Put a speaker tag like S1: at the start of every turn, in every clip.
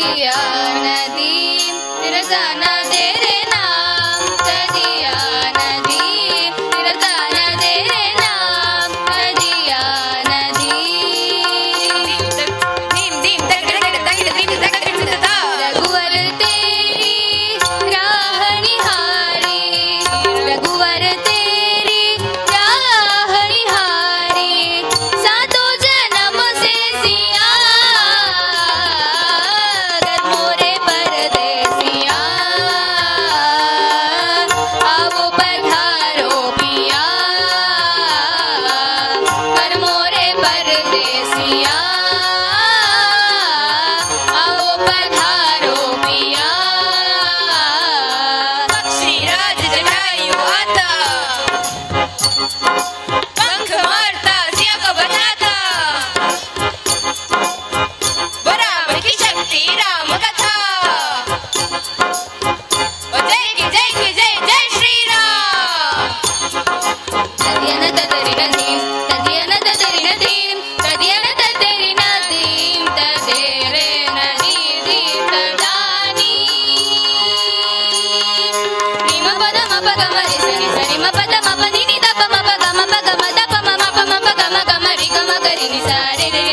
S1: तदिया नदी तिरताना दे సరి సరి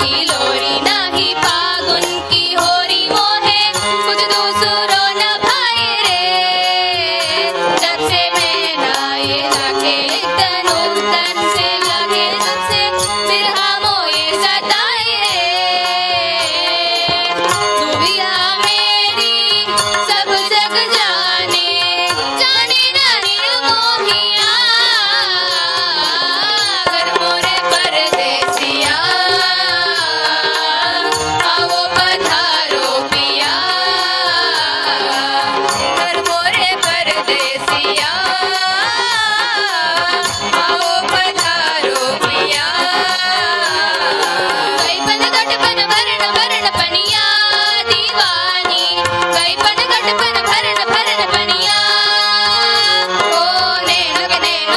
S1: kilo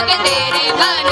S1: que te van.